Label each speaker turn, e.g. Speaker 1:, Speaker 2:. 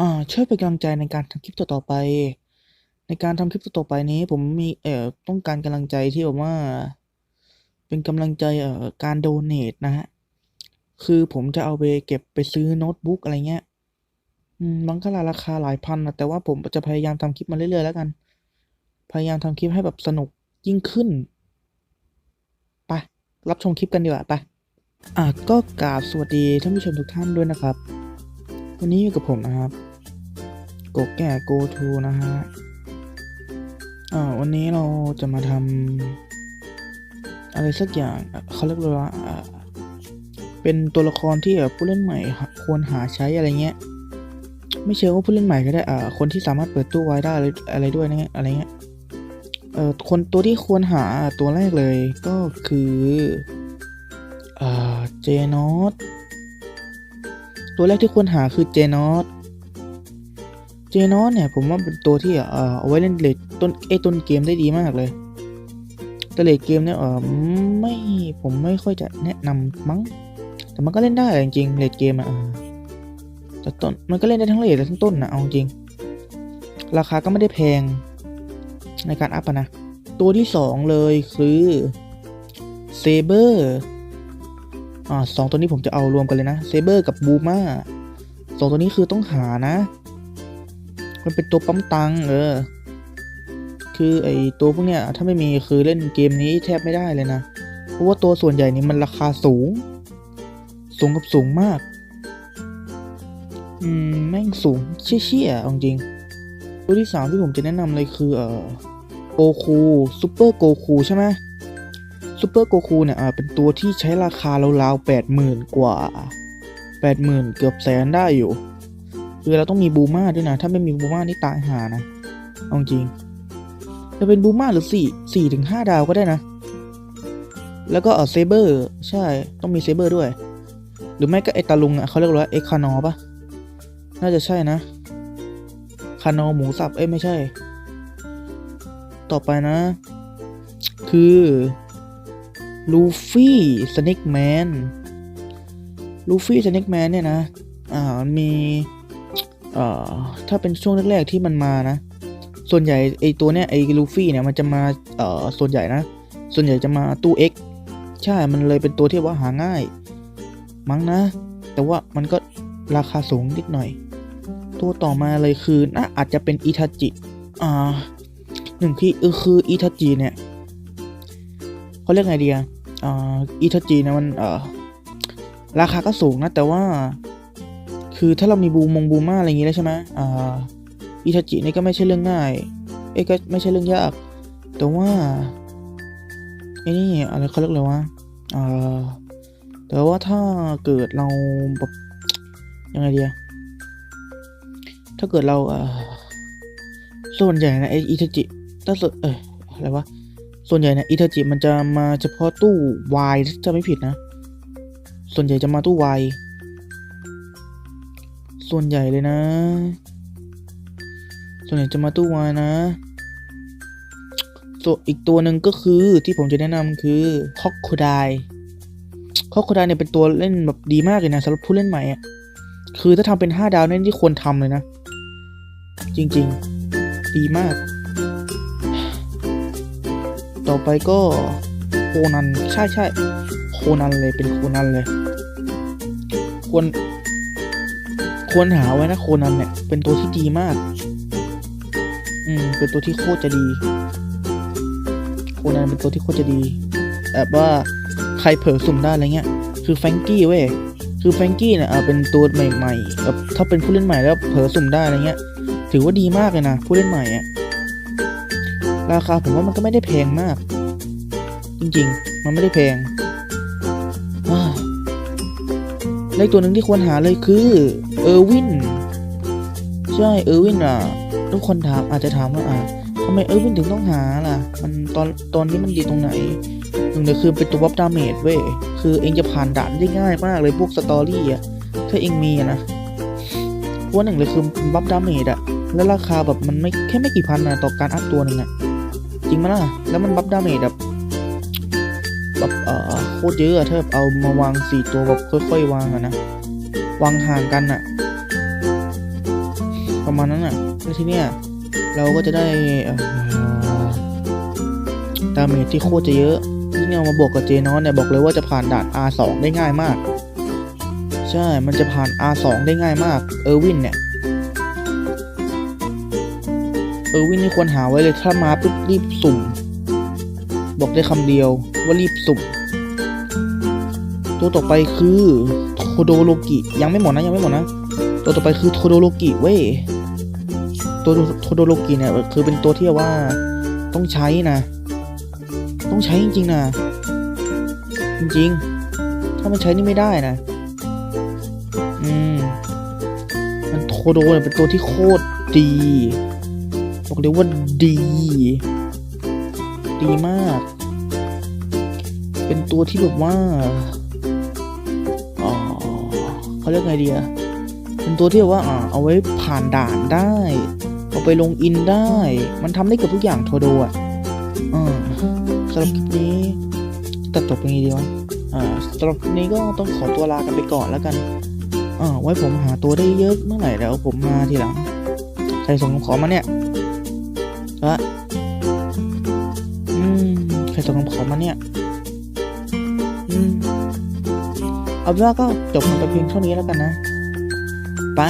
Speaker 1: อ่าช่วยเป็นกำลังใจในการทำคลิปต่อๆไป ในการทำคลิปต่อๆไปนี้ ผมมีเอ่อต้องการกำลังใจที่แบบว่า เป็นกำลังใจเอ่อการโดเนทนะฮะคือผมจะเอาไปเก็บไปซื้อโน้ตบุ๊กอะไรเงี้ยอืมมันก็ราคาหลายพันนะแต่ว่าผมจะพยายามทำคลิปมาเรื่อยๆแล้วกัน พยายามทำคลิปให้แบบสนุกยิ่งขึ้นไปรับชมคลิปกันดีกว่าไปอะก็กราบสวัสดีท่านผู้ชมทุกท่านด้วยนะครับ วันนี้อยู่กับผมนะครับโกแก่ go to นะฮะอ่าวันนี้เราจะมาทำอะไรสักอย่างเขาเรียกว่าอ่าเป็นตัวละครที่ผู้เล่นใหม่ควรหาใช้อะไรเงี้ย ไม่เชื่อว่าผู้เล่นใหม่ก็ได้อ่าคนที่สามารถเปิดตู้ไว้ได้อะไรอะไรด้วยนะอะไรเงี้ยเอ่อคนตัวที่ควรหาตัวแรกเลยก็คืออ่าเจนอต ตัวแรกที่ควรหาคือเจนอตเจนอสเนี่ยผมว่าเป็นตัวที่เอ่อเอาไว้เล่นเลดต้นไอ้ต้นเกมได้ดีมากเลยแต่เลดเกมเนี่ยเออไม่ผมไม่ค่อยจะแนะนำมั้ง แต่มันก็เล่นได้จริงเลดเกมอะแต่ต้นมันก็เล่นได้ทั้งเลดและทั้งต้นนะเอาจริง ราคาก็ไม่ได้แพงในการอัพนะ ตัวที่สองเลยคือเซเบอร์ อ่าสองตัวนี้ผมจะเอารวมกันเลยนะเซเบอร์กับบูมาสองตัวนี้คือต้องหานะ มันเป็นตัวปั๊มตังเออ คือไอตัวพวกเนี้ยถ้าไม่มีคือเล่นเกมนี้แทบไม่ได้เลยนะ เพราะว่าตัวส่วนใหญ่นี่มันราคาสูง สูงกับสูงมาก อืม แม่งสูงเชี่ยๆจริง ตัวที่สามที่ผมจะแนะนำเลยคือเออโกคูซูเปอร์โกคูใช่ไหม ซูเปอร์โกคูเนี่ยเป็นตัวที่ใช้ราคาราวๆแปดหมื่นกว่าแปดหมื่นเกือบแสนได้อยู่ คือเราต้องมีบูมาด้วยนะ ถ้าไม่มีบูมานี่ตายหานะเอาจริง จะเป็นบูมาหรือสี่สี่ถึงห้าดาวก็ได้นะ แล้วก็เออเซเบอร์ใช่ต้องมีเซเบอร์ด้วย หรือไม่ก็ไอตาลุงอะเขาเรียกว่าเอ็กคานอปะน่าจะใช่นะ คานอหมูสับเอ้ยไม่ใช่ ต่อไปนะ คือ ลูฟี่สเน็กแมนลูฟี่สเน็กแมนเนี่ยนะ อ่ามันมีเอ่อถ้าเป็นช่วงแรกๆที่มันมานะ ส่วนใหญ่ไอตัวเนี้ยไอลูฟี่เนี่ยมันจะมาเอ่อส่วนใหญ่นะ ส่วนใหญ่จะมาตู้ X ใช่ มันเลยเป็นตัวที่ว่าหาง่าย มั้งนะ แต่ว่ามันก็ราคาสูงนิดหน่อย ตัวต่อมาเลยคือน่าอาจจะเป็นอิทาจิ อ่าหนึ่งที่คืออิทาจิเนี่ย เขาเรียกไงดีออ่าอิทาจิเนี่ยมันเอ่อราคาก็สูงนะ แต่ว่า คือถ้าเรามีบูมงบูมาอะไรอย่างงี้แล้วใช่ไหมอ่าอิทาจินี่ก็ไม่ใช่เรื่องง่าย เอ้ก็ไม่ใช่เรื่องยาก แต่ว่าไอ้นี่อะไรเขาเรียกอะไรวะอ่าแต่ว่าถ้าเกิดเราแบบยังไงเดีอะถ้าเกิดเราออส่วนใหญ่นะไออิทาจิถ้าสุดเอออะไรวะ ส่วนใหญ่เนะอิทาจิมันจะมาเฉพาะตู้วายจะไม่ผิดนะ ส่วนใหญ่จะมาตู้วายส่วนใหญ่เลยนะ ส่วนใหญ่จะมาตู้วายนะ ส่วนอีกตัวหนึ่งก็คือที่ผมจะแนะนำคือคอกโคไดคอกโคไดเนี่ยเป็นตัวเล่นแบบดีมากเลยนะสำหรับผู้เล่นใหม่อะคือถ้าทำเป็น 5 ดาวนี่ยที่ควรทำเลยนะ จริง ๆ ดีมาก ต่อไปก็โคนันใช่ใช่โคนันเลยเป็นโคนันเลย ควร ควรหาไว้นะโคนันเนี่ย เป็นตัวที่ดีมาก อืม เป็นตัวที่โคตรจะดีโคนันเป็นตัวที่โคตรจะดีแบบว่าใครเผลอสุ่มได้อะไรเงี้ย คือแฟงกี้เว้ยคือแฟงกี้เนี่ยเป็นตัวใหม่ๆแบบถ้าเป็นผู้เล่นใหม่แล้วเผลอสุ่มได้อะไรเงี้ย ถือว่าดีมากเลยนะผู้เล่นใหม่อะ ราคาผมว่ามันก็ไม่ได้แพงมาก จริงๆ มันไม่ได้แพงอ่าแลวอีกตัวหนึ่งที่ควรหาเลยคือเออร์วินใช่เออร์วินอะ ทุกคนถามอาจจะถามว่าอ่าทำไมเออร์วินถึงต้องหาล่ะ มันตอนตอนนี้มันดีตรงไหนหนึ่งเลยคือเป็นตัวบัฟดาเมจเว้ยคือเองจะผ่านด่านได้ง่ายมากเลยพวกสตอรี่อะถ้าเองมีอะนะเพราะว่าหนึ่งเลยคือบัฟดาเมจอะ แล้วราคาแบบมันไม่แค่ไม่กี่พันนะต่อการอัพตัวหนึ่งอะ จริงไหมล่ะ แล้วมันบัฟดาเมจแบบแบบเอ่อโคตรเยอะอะถ้าแบบเอามาวางสี่ตัวแบบค่อยๆวางอะนะ วางห่างกันอะประมาณนั้นอะแล้วทีเนี้ยเราก็จะได้ดาเมจที่โคตรจะเยอะยิ่งเอามาบวกกับเจนอนเนี่ยบอกเลยว่าจะผ่านด่าน R2 ได้ง่ายมาก ใช่ มันจะผ่าน R2 ได้ง่ายมาก เออร์วินเนี่ย เออวินนี่ควรหาไว้เลยถ้ามาปุ๊บรีบสุ่ม บอกได้คำเดียวว่ารีบสุ่ม ตัวต่อไปคือโทโดโลกิยังไม่หมดนะยังไม่หมดนะ ตัวต่อไปคือโทโดโลกิเว้ยตัวโทโดโลกิเนี่ยคือเป็นตัวที่ว่าต้องใช้นะ ต้องใช้จริงๆนะจริงๆ ถ้าไม่ใช้นี่ไม่ได้นะ อืม มันโทโดเนี่ยเป็นตัวที่โคตรดี บอกเลยว่าดี ดีมาก เป็นตัวที่แบบว่าอ๋อเขาเรียกไงดีอะเป็นตัวที่แบบว่าอ่าเอาไว้ผ่านด่านได้ เอาไปลงอินได้ มันทำได้เกับทุกอย่างโทโดอะอ่าสำหรับคลิปนี้ตัดจบเป็นไงดีวะอ่าสำหรับคลิปนี้ก็ต้องขอตัวลากันไปก่อนแล้วกันอ่าไว้ผมหาตัวได้เยอะเมื่อไหร่เดี๋ยวผมมาทีหลังใครส่งขอมาเนี่ย ละอืมใครส่งคำขอมาเนี่ย อืม เอาเป็นว่าก็จบกันไปเพียงเท่านี้แล้วกันนะ ไป